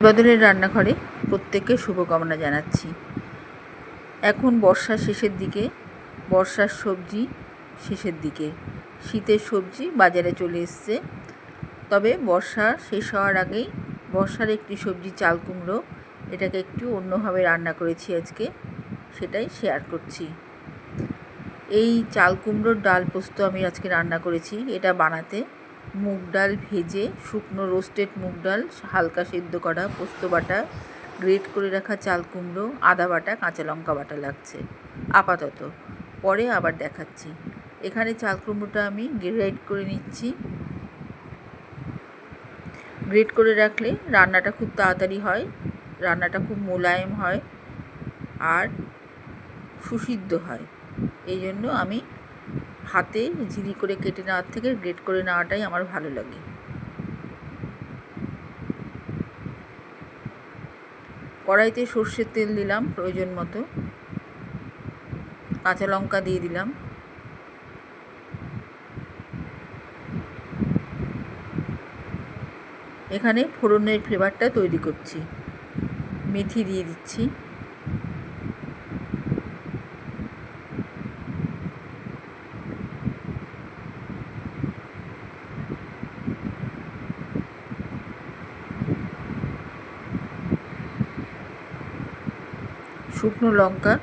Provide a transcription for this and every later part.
বদলের রান্নাঘরে প্রত্যেককে শুভকামনা জানাচ্ছি। এখন বর্ষার শেষের দিকে, বর্ষার সবজি শেষের দিকে। শীতের সবজি বাজারে চলে এসছে। তবে বর্ষা শেষ হওয়ার আগেই বর্ষার একটি সবজি চাল কুমড়ো, এটাকে একটু অন্যভাবে রান্না করেছি আজকে, সেটাই শেয়ার করছি। এই চাল কুমড়োর ডাল পোস্ত আমি আজকে রান্না করেছি, এটা বানাতে। মুগ ডাল ভেজে শুকনো রোস্টেড মুগ ডাল, হালকা সেদ্ধ করা পোস্ত বাটা গ্রেট করে রাখা চাল কুমড়ো, আদা বাটা, কাঁচা লঙ্কা বাটা লাগছে। আপাতত। পরে আবার দেখাচ্ছি। এখানে চাল কুমড়োটা আমি গ্রেট করে নিচ্ছি। গ্রেট করে রাখলে রান্নাটা খুব তাড়াতাড়ি হয়, রান্নাটা খুব মোলায়েম হয়, আর সুসিদ্ধ হয়। এই জন্য আমি হাতে ঝিরি করে কেটে নেওয়ার থেকে গ্রেট করে নেওয়াটাই আমার ভালো লাগে। কড়াইতে সর্ষের তেল দিলাম প্রয়োজন মতো। কাঁচা লঙ্কা দিয়ে দিলাম। এখানে ফোড়নের ফ্লেভারটা তৈরি করছি। মেথি দিয়ে দিচ্ছি। শুকনো লঙ্কা।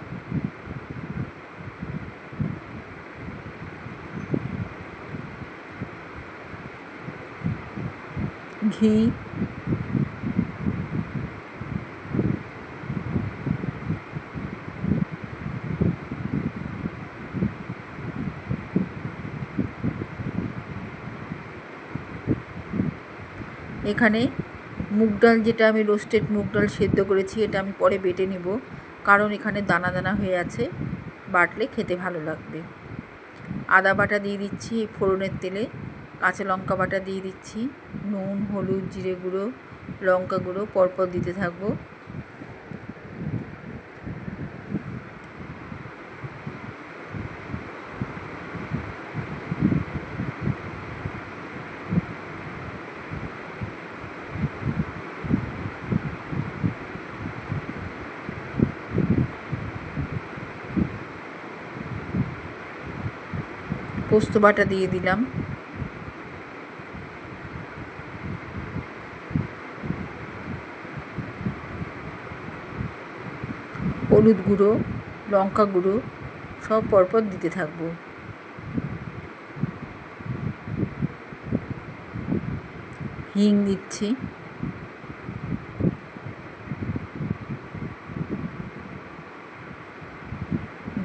ঘি। এখানে মুগ ডাল যেটা আমি রোস্টেড মুগ ডাল সেদ্ধ করেছি, এটা আমি পরে বেটে নেব। কারণ এখানে দানা দানা হয়ে আছে। বাটলে খেতে ভালো লাগবে। আদা বাটা দিয়ে দিচ্ছি ফোড়নের তেলে, কাঁচা লঙ্কা বাটা দিয়ে দিচ্ছি, নুন, হলুদ, জিরে গুঁড়ো, লঙ্কা গুঁড়ো পরপর দিতে থাকব। পোস্ত বাটা দিয়ে দিলাম। হলুদ গুঁড়ো, লঙ্কা গুঁড়ো, সব পরপর দিতে থাকব। হিং দিচ্ছি।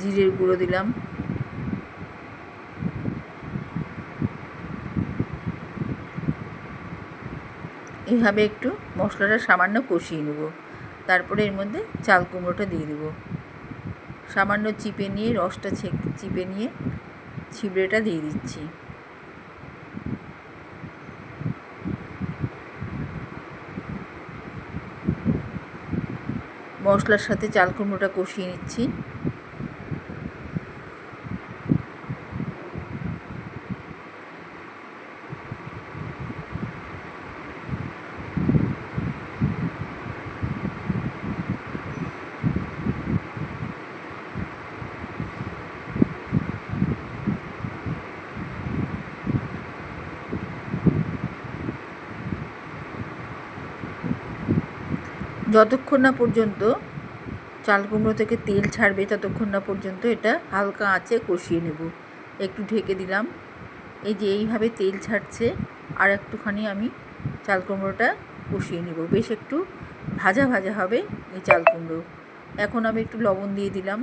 জিরের গুঁড়ো দিলাম। এইভাবে একটু মশলাটা সামান্য কষিয়ে নেব। তারপরে এর মধ্যে চাল কুমড়োটা দিয়ে দেবো। সামান্য চিপে নিয়ে, রসটা চিপে নিয়ে ছিবড়েটা দিয়ে দিচ্ছি। মশলার সাথে চাল কুমড়োটা কষিয়ে নিচ্ছি। যতক্ষণ না পর্যন্ত চাল কুমড়ো থেকে তেল ছাড়বে, ততক্ষণ না পর্যন্ত এটা হালকা আঁচে কষিয়ে নেব। একটু ঢেকে দিলাম। এই যে এইভাবে তেল ছাড়ছে, আর একটুখানি আমি চাল কুমড়োটা কষিয়ে নেব। বেশ একটু ভাজা ভাজা হবে এই চাল কুমড়ো। এখন আমি একটু লবণ দিয়ে দিলাম।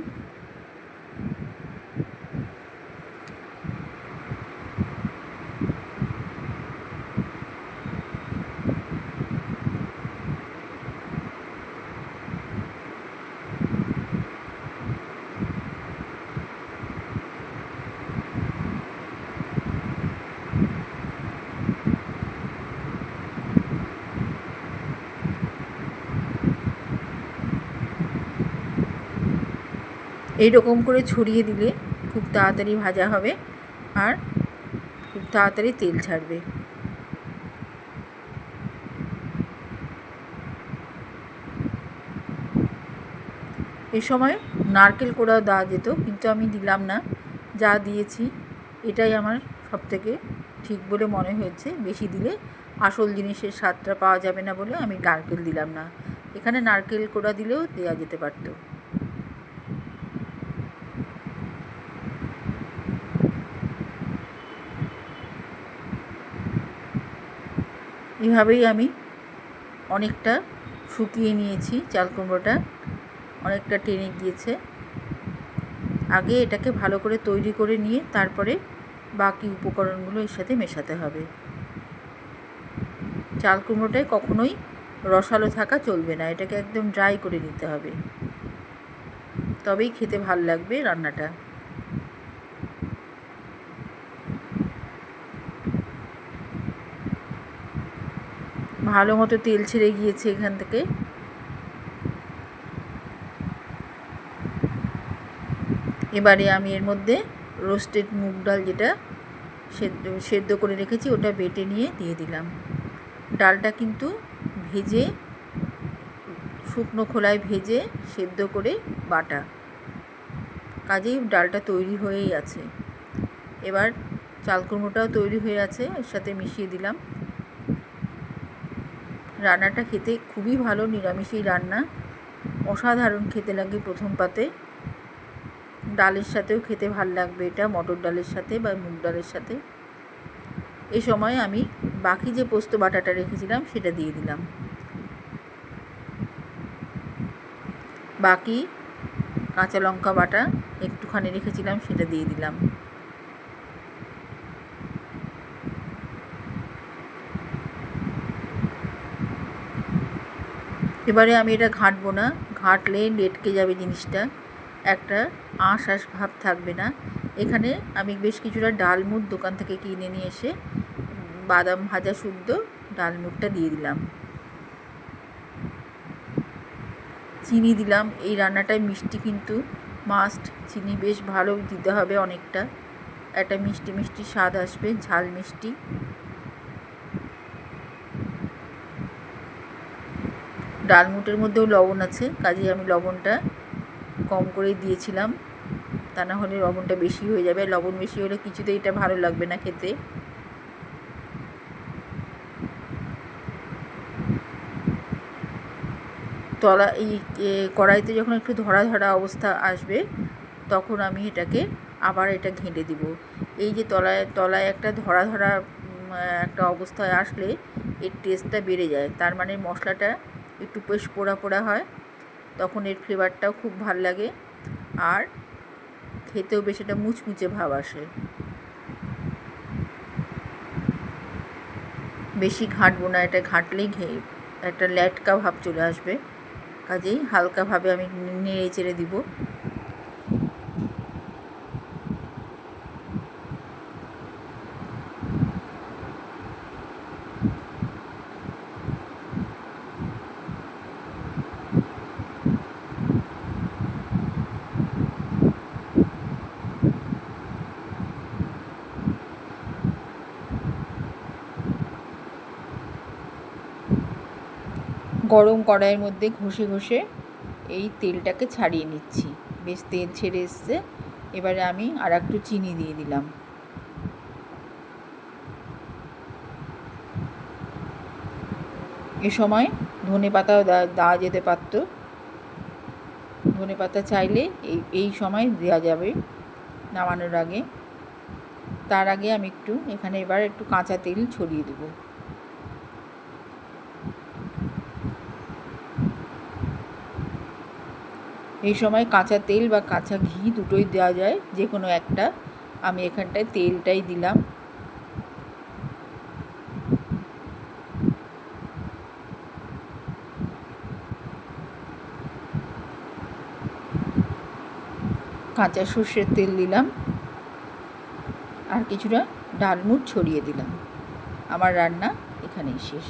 এই রকম করে ছড়িয়ে দিলে খুব তাড়াতাড়ি ভাজা হবে আর খুব তাড়াতাড়ি তেল ছাড়বে। এ সময় নারকেল কোড়া দেওয়া যেত, কিন্তু আমি দিলাম না। যা দিয়েছি, এটাই আমার সবথেকে ঠিক বলে মনে হয়েছে। বেশি দিলে আসল জিনিসের স্বাদটা পাওয়া যাবে না বলে আমি নারকেল দিলাম না। এখানে নারকেল কোড়া দিলেও দেওয়া যেতে পারতো। এভাবেই আমি অনেকটা শুকিয়ে নিয়েছি চাল কুমড়োটা। অনেকটা টেনে গিয়েছে। আগে এটাকে ভালো করে তৈরি করে নিয়ে তারপরে বাকি উপকরণগুলো এর সাথে মেশাতে হবে। চাল কুমড়োটায় কখনোই রসালো থাকা চলবে না, এটাকে একদম ড্রাই করে নিতে হবে। তবেই খেতে ভালো লাগবে রান্নাটা। ভালো মতো তেল ছেড়ে গিয়েছে এখান থেকে। এবারে আমি এর মধ্যে রোস্টেড মুগ ডাল যেটা সেদ্ধ করে রেখেছি, ওটা বেটে নিয়ে দিয়ে দিলাম। ডালটা কিন্তু ভেজে, শুকনো খোলায় ভেজে সেদ্ধ করে বাটা। কাজেই ডালটা তৈরি হয়েই আছে। এবার চালকুমড়োটাও তৈরি হয়ে আছে, এর সাথে মিশিয়ে দিলাম। রান্নাটা খেতে খুবই ভালো, নিরামিষই রান্না। অসাধারণ খেতে লাগে প্রথম পাতে। ডালের সাথেও খেতে ভালো লাগবে এটা, মটর ডালের সাথে বা মুগ ডালের সাথে। এ সময় আমি বাকি যে পোস্ত বাটাটা রেখেছিলাম সেটা দিয়ে দিলাম। বাকি কাঁচা লঙ্কা বাটা একটুখানি রেখেছিলাম, সেটা দিয়ে দিলাম। এবারে আমি এটা ঘাঁটবো না। ঘাঁটলে লেটকে যাবে জিনিসটা। একটা আঁশ আঁশ ভাব থাকবে না। এখানে আমি বেশ কিছুটা ডালমুট দোকান থেকে কিনে নিয়ে এসে বাদাম ভাজা শুদ্ধ ডালমুটটা দিয়ে দিলাম। চিনি দিলাম। এই রান্নাটায় মিষ্টি কিন্তু মাস্ট চিনি বেশ ভালো দিতে হবে অনেকটা। একটা মিষ্টি মিষ্টি স্বাদ আসবে, ঝাল মিষ্টি। ডালমুটের মধ্যেও লবণ আছে, কাজেই আমি লবণটা কম করেই দিয়েছিলাম। তা না হলে লবণটা বেশি হয়ে যাবে। লবণ বেশি হলে কিছুতেই এটা ভালো লাগবে না খেতে। তলা, এই কড়াইতে যখন একটু ধরা ধরা অবস্থা আসবে, তখন আমি এটাকে আবার এটা ঘেঁটে দিব। এই যে তলায় তলায় একটা ধরা ধরা একটা অবস্থায় আসলে এর টেস্টটা বেড়ে যায়। তার মানে মশলাটা একটু বেশ পোড়া পোড়া হয়, তখন এর ফ্লেভারটাও খুব ভালো লাগে। আর খেতেও বেশ এটা মুচমুচে ভাব আসে। বেশি ঘাঁটবো না, এটা ঘাঁটলেই ঘে, একটা ল্যাটকা ভাব চলে আসবে। কাজেই হালকাভাবে আমি নেড়ে চেড়ে দিব। গরম কড়াইয়ের মধ্যে ঘষে ঘষে এই তেলটাকে ছাড়িয়ে নিচ্ছি। বেশ তেল ছেড়ে এসছে। এবারে আমি আর একটু চিনি দিয়ে দিলাম। এ সময় ধনে পাতাও দেওয়া যেতে পারত। ধনে পাতা চাইলে এই এই সময় দেওয়া যাবে নামানোর আগে। তার আগে আমি একটু, এখানে এবার একটু কাঁচা তেল ছড়িয়ে দেবো। এই সময় কাঁচা তেল বা কাঁচা ঘি দুটোই দেওয়া যায় যে কোনো একটা। আমি এখানটায় তেলটাই দিলাম। কাঁচা সর্ষের তেল দিলাম। আর কিছুটা ডালমুট ছড়িয়ে দিলাম। আমার রান্না এখানেই শেষ।